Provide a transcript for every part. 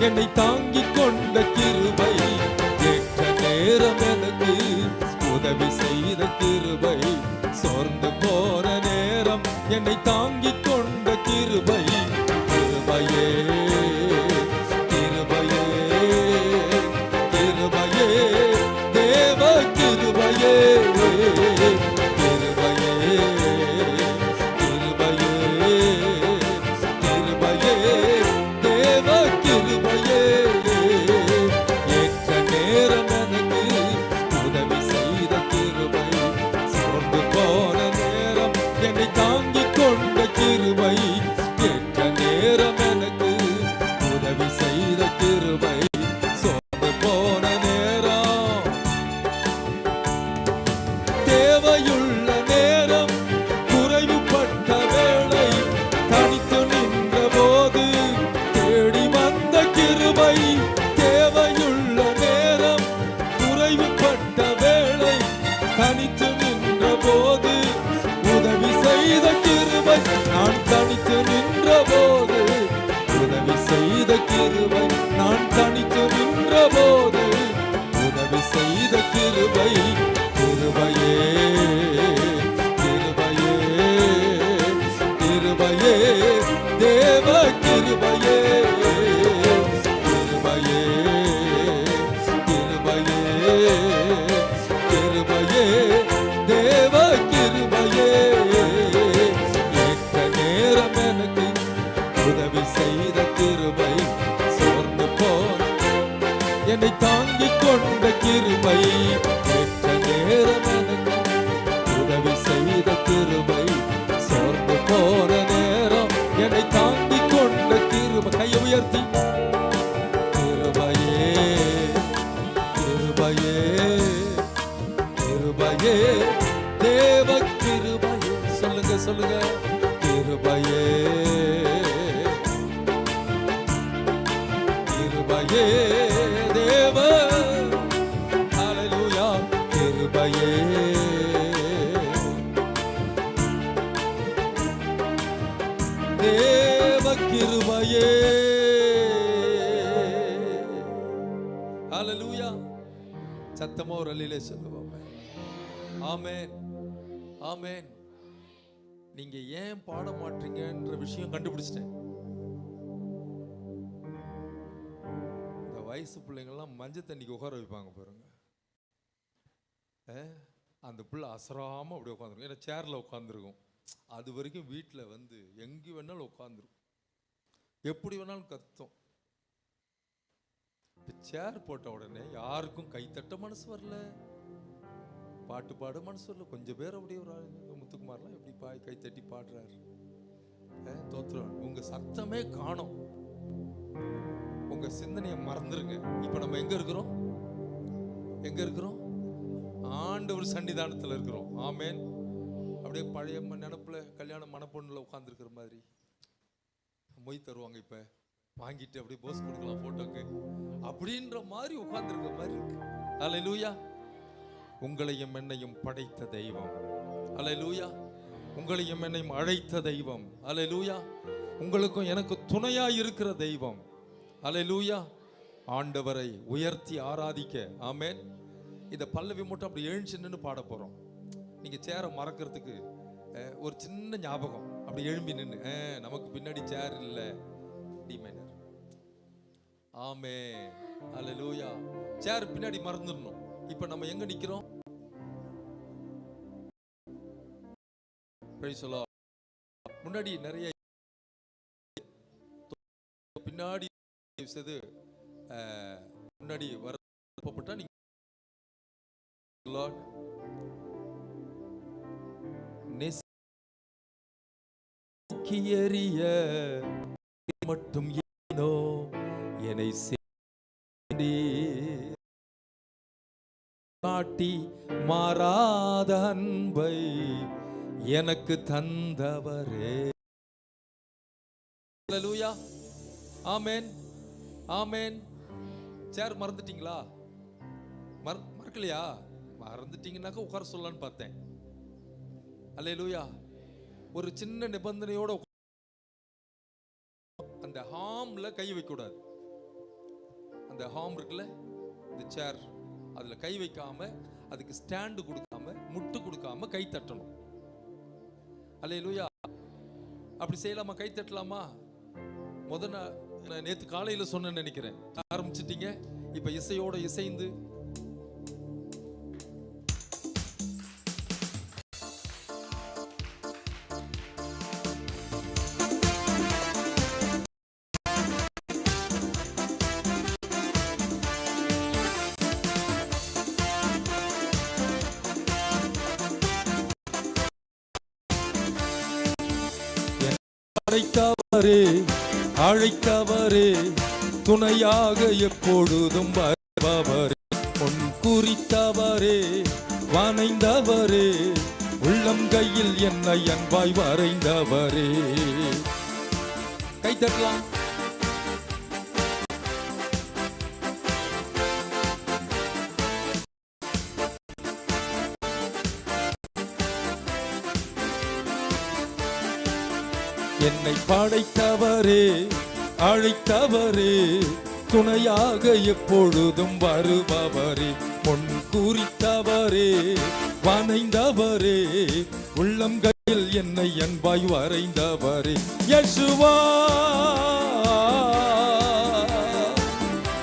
என்னை தாங்கிக் கொண்ட கிருபை. கேட்ட நேரம் எனக்கு உதவி செய்த கிருபை. சோர்ந்து போற நேரம் என்னை தாங்கிக் கொண்ட கிருபை. சோர்ந்து போன நான் சொல்லுங்க சொல்லுங்க கிருபையே. கிருபையே தேவ. அலலுயா கிருபையே. தேவ கிருபையே. அலலுயா சத்தமா ஒரு அல்லிலே சொல்லுவோம். ஆமேன். ஆமேன். நீங்க ஏன் பாட மாட்டீங்கன்ற விஷயம் கண்டுபிடிச்சிட்டேன். இந்த வயசு பிள்ளைங்கள்லாம் மஞ்சள் தண்ணிக்கு உட்கார வைப்பாங்க பாருங்க. அந்த பிள்ளை அசராம அப்படி உட்காந்துருக்கும். ஏன்னா சேரில் உட்காந்துருக்கும். அது வரைக்கும் வீட்டில் வந்து எங்கே வேணாலும் உட்காந்துரும் எப்படி வேணாலும் கத்தும். இப்போ சேர் போட்ட உடனே யாருக்கும் கைத்தட்ட மனசு வரல. பாட்டு பாட மனசு கொஞ்சம் பேர் அப்படியே ஒரு ஆளுங்க முத்துக்குமார்லாம் எப்படி பாய் கை தட்டி பாடுறாரு. தோத்துறோம் தோத்துரும் உங்க சத்தமே காணோம். உங்க சிந்தனையை மறந்துருங்க. இப்போ நம்ம எங்க இருக்கிறோம்? எங்க இருக்கிறோம்? ஆண்டவர் சன்னிதானத்தில் இருக்கிறோம். ஆமேன். அப்படியே பழைய நினப்பில் கல்யாண மனப்பொண்ணில் உட்காந்துருக்கிற மாதிரி. மொய் தருவாங்க இப்போ. வாங்கிட்டு அப்படியே போஸ் கொடுக்கலாம் ஃபோட்டோக்கு அப்படின்ற மாதிரி உட்காந்துருக்க மாதிரி இருக்கு. அல்லேலூயா உங்களையும் என்னையும் படைத்த தெய்வம். அல்லேலூயா. உங்களையும் என்னையும் அழைத்த தெய்வம். அல்லேலூயா. உங்களுக்கும் எனக்கு துணையாக இருக்கிற தெய்வம். அல்லேலூயா. ஆண்டவரை உயர்த்தி ஆராதிக்க. ஆமேன். இந்த பல்லவி மட்டும் அப்படி எழுந்து நின்று பாட போகிறோம் நீங்கள் சேரை மறக்கிறதுக்கு ஒரு சின்ன ஞாபகம். அப்படி எழும்பி நின்று நமக்கு பின்னாடி சேர் இல்லை. டி மைனர் ஆமே அல்லேலூயா. சேர் பின்னாடி மறந்துடணும். இப்போ நம்ம எங்க நிக்கிறோம்? முன்னாடி நிறைய பின்னாடி செய்து அஹ், முன்னாடி வரப்பட்டா நீங்க Lord. மட்டும் ஏனோ என்னை நாட்டி மாறாத அன்பை எனக்கு தந்தவரே. லூயா ஆமேன் ஆமேன் சேர் மறந்துட்டீங்களா? மற மறக்கலையா? மறந்துட்டீங்கன்னாக்கா உட்கார சொல்லலான்னு பார்த்தேன். அல்லேலூயா ஒரு சின்ன நிபந்தனையோட அந்த ஹாம்ல கை வைக்கக்கூடாது. அந்த ஹாம் இருக்குல்ல? இந்த சேர் அதுல கை வைக்காம அதுக்கு ஸ்டாண்டு கொடுக்காம முட்டு கொடுக்காம கை தட்டணும். அல்லேலூயா. அப்படி செய்யலாமா? கை தட்டலாமா? முத நான் நான் நேத்து காலையில சொன்னேன்னு நினைக்கிறேன். ஆரம்பிச்சிட்டீங்க. இப்ப இசையோட இசைந்து அழைத்தவரே அழைத்தவரே துணையாக எப்பொழுதும் வருபவரே. பொன் குறித்தவரே வனைந்தவரே உள்ளம் கையில் என்னை அன்பாய் வரைந்தவரே. கை என்னை படைத்தவரே அழைத்தவரே துணையாக எப்பொழுதும் வருபவரே பொன் குறித்தவரே வனைந்தவரே உள்ளம் கையில் என்னை அன்பாய் வரைந்தவரே யசுவா.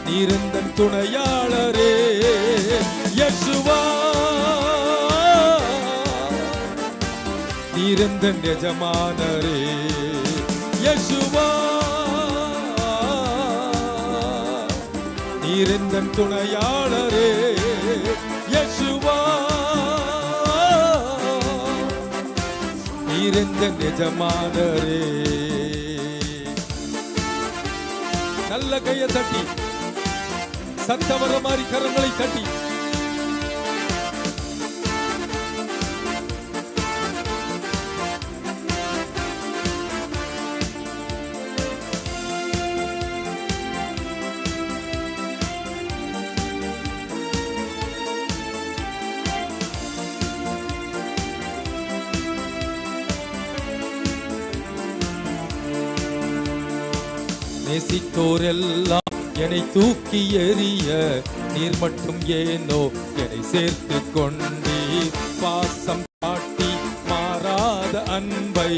நீரந்தன் துணையாளரே யசுவா. நீரந்தன் எஜமானரே யசுவா நீரந்தன் துணையாளரே யசுவா நீரந்தன் எஜமானரே நல்ல கையை தட்டி சத்தவர மாதிரி கரங்களை தட்டி. எல்லாம் என்னை தூக்கி எறிய நீர் மட்டும் ஏனோ என்னை சேர்த்து கொண்டீர். பாசம் காட்டி மாறாத அன்பை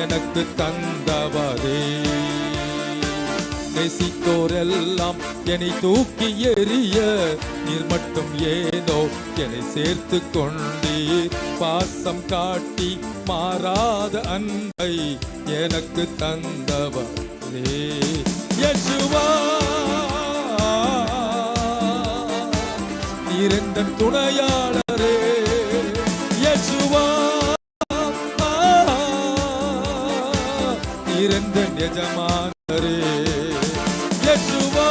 எனக்கு தந்தவரே. நேசித்தோரெல்லாம் என்னை தூக்கி எறிய நீர் மட்டும் ஏனோ என்னை சேர்த்து கொண்டீர். பாசம் காட்டி மாறாத அன்பை எனக்கு தந்தவரே. யேசுவா நீரெந்தன் துணையாளரே யேசுவா நீரெந்தன் எஜமானரே யேசுவா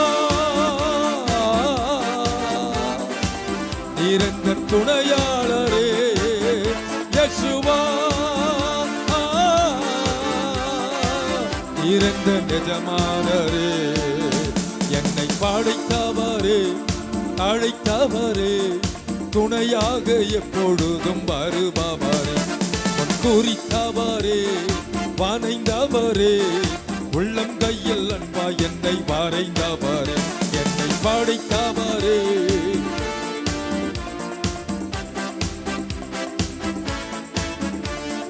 நீரெந்தன் துணையாளரே யேசுவா இறந்த நிஜமானரே அழைத்தவரே துணையாக எப்பொழுதும் வருபவரே. குறித்தவரே வனைந்தவரே உள்ளம் கையில் அன்பா என்னை வரைந்தவரே. என்னை படைத்தவரே.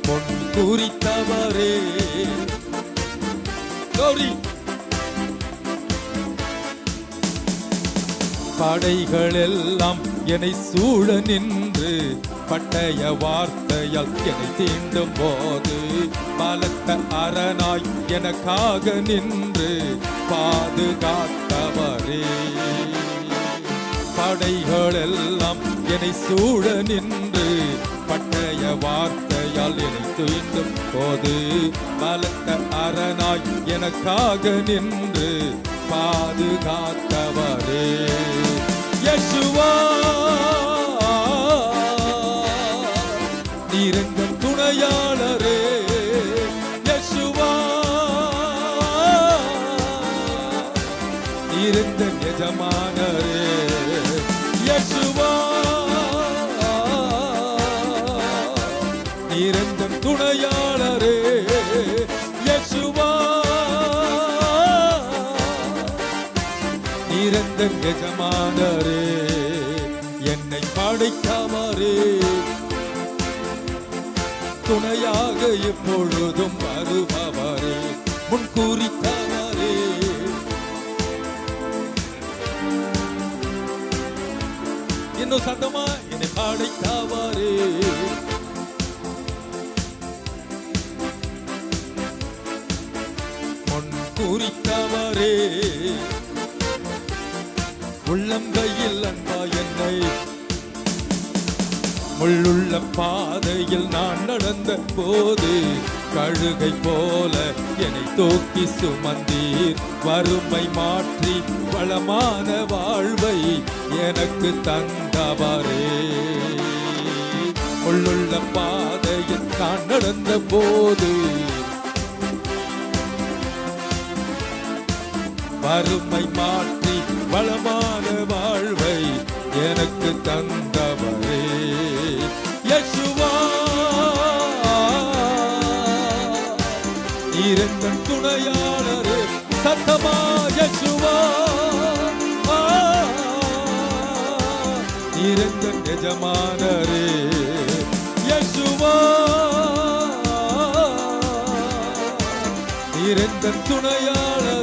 பொன் குறித்தவரே. கௌரி. படைகள் எல்லாம் என்னை சூழ நின்று பட்டய வார்த்தையால் என்னை தீண்டும் போது பலத்த அரணாய் எனக்காக நின்று பாதுகாத்தவரே. படைகள் எல்லாம் என்னை சூழ நின்று பட்டய வார்த்தையால் என்னை தீண்டும் போது பலத்த அரணாய் எனக்காக நின்று பாதுகாத்தவரே. யசுவா! நீரங்கம் துணையாளரே. யசுவா! இருந்த எஜமானரே இறந்த எஜமானரே என்னை படைத்தவரே. துணையாக எப்பொழுதும் வருபவரே முன்கூறித்தவரே இன்னும் சத்தமா? என்னை படைத்தவரே. முன்கூறித்தவரே உள்ளங்கையில் அன்பா என்னை. முள்ளுள்ள பாதையில் நான் நடந்த போது கழுகை போல என்னை தூக்கி சுமந்தீர். வறுமை மாற்றி வளமான வாழ்வை எனக்கு தந்தவரே. முள்ளுள்ள பாதையில் நான் நடந்த போது வறுமை மாற்றி வளமான வாழ்வை எனக்கு தந்தவரே. யசுவா நீரெந்தன் துணையாளரே சத்தமா யசுவா. நீரெந்தன் எஜமானரே யசுவா. நீரெந்தன் துணையாளர்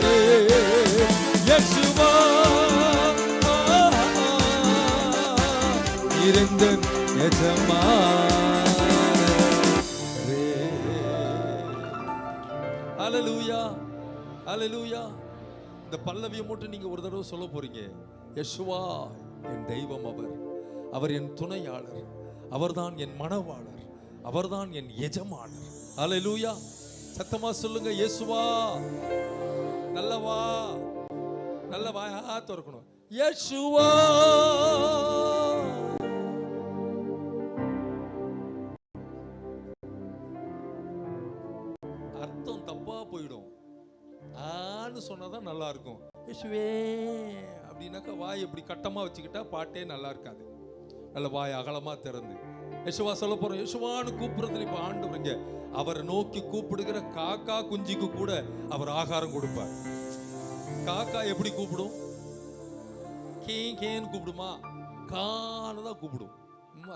நீரெந்தன் எஜமானரே இந்த பல்லவியை மட்டும் நீங்க ஒரு தடவை சொல்ல போறீங்க. யசுவா என் தெய்வம் அவர். அவர் என் துணையாளர். அவர்தான் என் மனவாளர் அவர்தான் என் எஜமானர். அலலூயா சத்தமா சொல்லுங்க இயேசுவா நல்லவா. நல்ல வாயா திறக்கணும். யேசுவா. இயேசுவே அப்படின்னாக்கா வாய் இப்படி கட்டமா வச்சுக்கிட்டா பாட்டே நல்லா இருக்காது. நல்ல வாய் அகலமா திறந்து. யேசுவா சொல்ல போகிறோம் யேசுவான்னு கூப்பிடுறதுல இப்ப ஆண்டவருங்க அவரை நோக்கி கூப்பிடுகிற காக்கா குஞ்சிக்கு கூட அவர் ஆகாரம் கொடுப்பார். காக்கா எப்படி கூப்பிடும்? கே கேன்னு கூப்பிடுமா? கான்னு தான் கூப்பிடும்.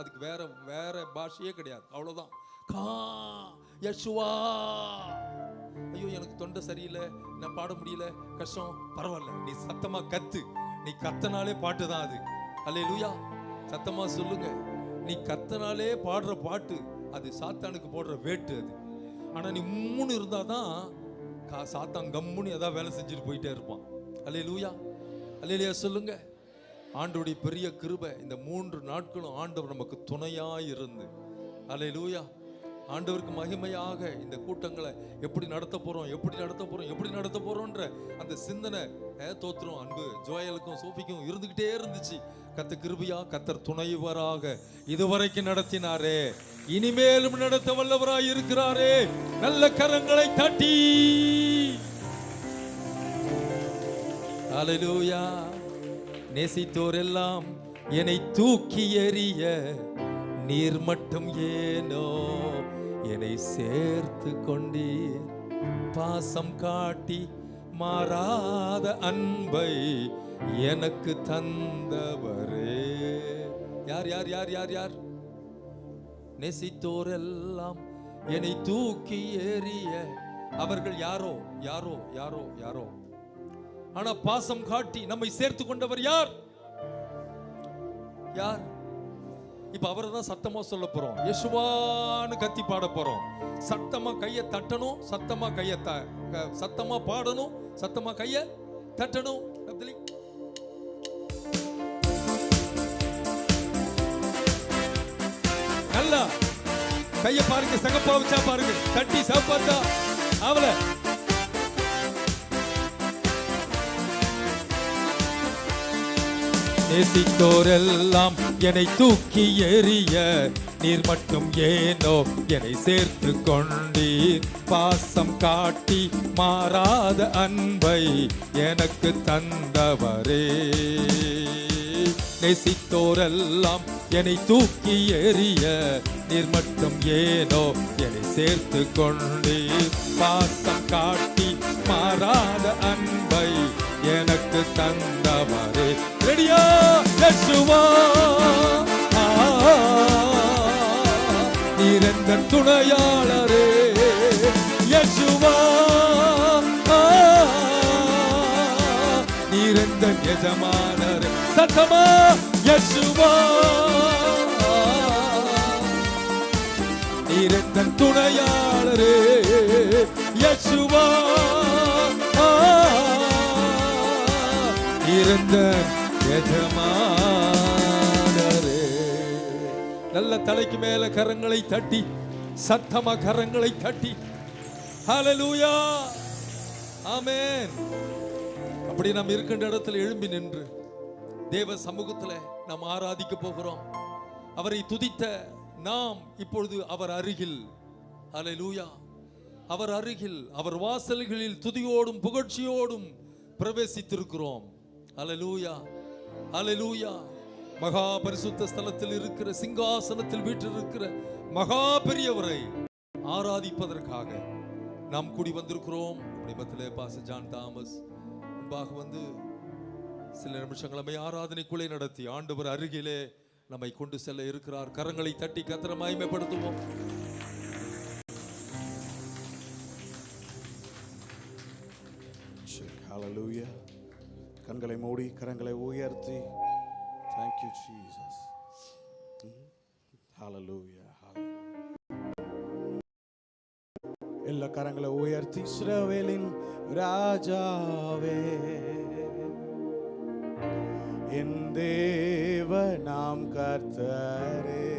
அதுக்கு வேற வேற பாஷையே கிடையாது. அவ்வளவுதான். கா யசுவா. ஐயோ எனக்கு தொண்டை சரியில்லை நான் பாட முடியல கஷ்டம். பரவாயில்ல நீ சத்தமா கத்து. நீ கத்தனாலே பாட்டு தான் அது. அல்லேலூயா. சத்தமா சொல்லுங்க. நீ கத்தனாலே பாடுற பாட்டு அது சாத்தானுக்கு போடுற வேட்டு அது. ஆனா நீ மூணு இருந்தாதான் கா- சாத்தான் கம்முன்னு ஏதாவது வேலை செஞ்சுட்டு போயிட்டே இருப்பான். அல்லேலூயா. அல்லையா சொல்லுங்க. ஆண்டோடைய பெரிய கிருபை இந்த மூன்று நாட்களும் ஆண்டவர் நமக்கு துணையாய் இருந்து. அல்லேலூயா. ஆண்டவருக்கு மகிமையாக இந்த கூட்டங்களை எப்படி நடத்த போறோம் எப்படி நடத்த போறோம் எப்படி நடத்த போறோம்ன்ற அந்த சிந்தனை அஹ், தோத்துரும் அன்பு ஜோயலுக்கும் சோஃபிக்கும் இருந்துகிட்டே இருந்துச்சு. கத்த கிருபையா கத்தர் துணைவராக இதுவரைக்கும் நடத்தினாரே. இனிமேலும் நடத்த வல்லவராய் இருக்கிறாரே. நல்ல கரங்களை தட்டி. அலலூயா நேசித்தோர் எல்லாம் என்னை தூக்கி எறிய நீர் மட்டும் ஏனோ? என்னை சேர்த்து கொண்டீர் பாசம் காட்டி மாறாத அன்பை எனக்கு தந்தவரே. யார் யார் யார் யார் யார்? நெசித்தோர் எல்லாம் என்னை தூக்கி ஏறிய அவர்கள் யாரோ யாரோ யாரோ யாரோ? ஆனா பாசம் காட்டி நம்மை சேர்த்து கொண்டவர் யார்? யார்? இப்போ அவரை தான் சத்தமாக சொல்ல போகிறோம் யேசுவான்னு கத்தி பாட போகிறோம் சத்தமாக கையை தட்டணும் சத்தமாக கையை த சத்தமாக பாடணும் சத்தமாக கையை தட்டணும். அப்படி நல்லா. கையை பாருங்க சகப்பா வச்சா பாருங்க. தட்டி சாப்பாத்தா அவளை நேசித்தோரெல்லாம் என்னை தூக்கி எறிய. நீர் மட்டும் ஏனோ என்னை சேர்த்து கொண்டீர். பாசம் காட்டி மாறாத அன்பை எனக்கு தந்தவரே. நேசித்தோரெல்லாம் என்னை தூக்கி எறிய. நீர் மட்டும் ஏனோ என்னை சேர்த்து கொண்டீர். பாசம் காட்டி மாறாத அன்பை எனக்கு தந்தவரே. ரெடியா யேசுவா ஆ, துணையாளரே யேசுவா ஆ, எஜமானரே சத்தமா யேசுவா நீர் துணையாளரே இருந்த எஜமானரே நல்ல தலைக்கு மேல கரங்களை தட்டி சத்தமா கரங்களை தட்டி. ஹalleluya ஆமென் அப்படி நாம் இருக்கின்ற இடத்துல எழும்பி நின்று தேவ சமூகத்தில் நாம் ஆராதிக்க போகிறோம். அவரை துதித்த நாம் இப்பொழுது அவர் அருகில். ஹalleluya அவர் அருகில் அவர் வாசல்களில் துதியோடும் புகழ்ச்சியோடும் பிரவேசித்திருக்கிறோம். ஹalleluya அலலூயா மகா பரிசுத்த ஸ்தலத்தில் இருக்கிற சிங்காசனத்தில் வீற்றிருக்கிற மகா பெரியவரை ஆராதிப்பதற்காக நாம் கூடி வந்திருக்கிறோம். குடும்பத்திலே பாச ஜான் தாமஸ் முன்பாக வந்து சில நிமிஷங்கள் நம்மை ஆராதனைக்குள்ளே நடத்தி ஆண்டவர் அருகிலே நம்மை கொண்டு செல்ல இருக்கிறார். கரங்களை தட்டி கத்திர கண்களை மூடி கரங்களை உயர்த்தி. தேங்க்யூ ஜீசஸ் ஹalleluya எல்லா கரங்களை உயர்த்தி இஸ்ரவேலின் ராஜாவே. என் தேவ நாம் கர்த்தரே.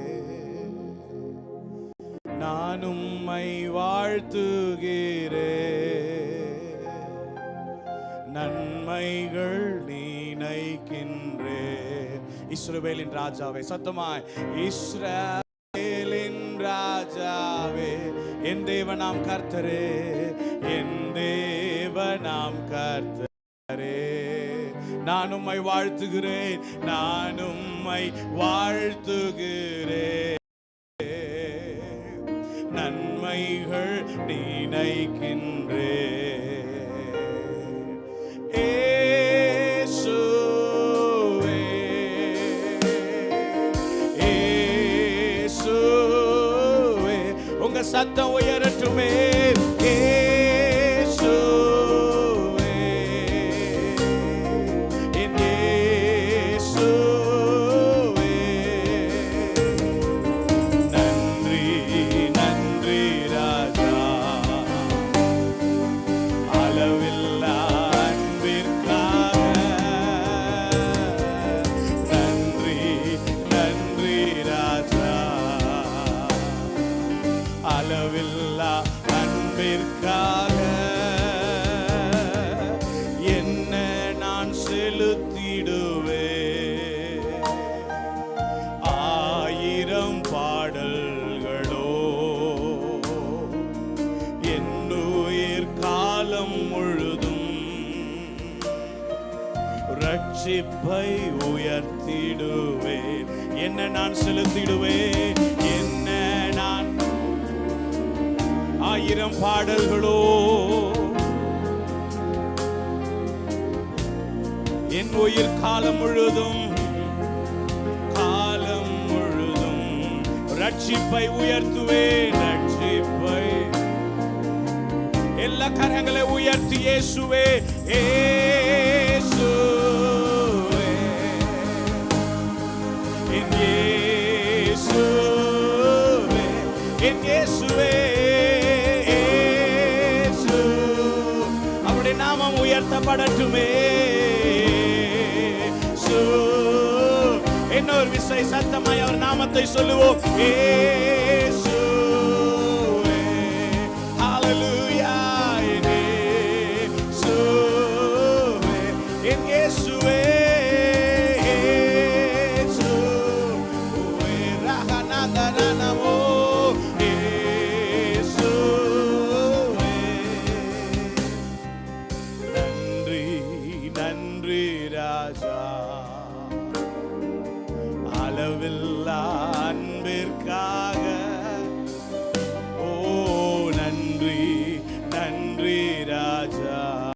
நான் உம்மை வாழ்த்துகிறே நன்மைகள் இஸ்ரவேலின் ராஜாவே சத்தமாய் இஸ்ரேலின் ராஜாவே என் தேவ நாம் கர்த்தரே என் தேவ நாம் கர்த்தரே. நான் உம்மை வாழ்த்துகிறேன் நான் உம்மை வாழ்த்துகிறேன். உங்க சத்தம் உயரட்டுமே அன்பிற்காக என்ன நான் செலுத்திடுவே ஆயிரம் பாடல்களோ. என்னுயிர் காலம் முழுதும் ரட்சிப்பை உயர்த்திடுவேன். என்ன நான் செலுத்திடுவேன். ஆயிரம் பாடல்களோ. என் உயிர் காலம் முழுதும் காலம் முழுதும் ரட்சிப்பை உயர்த்துவேன் ரட்சிப்பை. எல்லா கரங்களை உயர்த்தி இயேசுவே ஏ உயர்த்தப்படட்டுமே சு இன்னொரு விசை சத்தமாய் அவர் நாமத்தை சொல்லுவோம். ஏ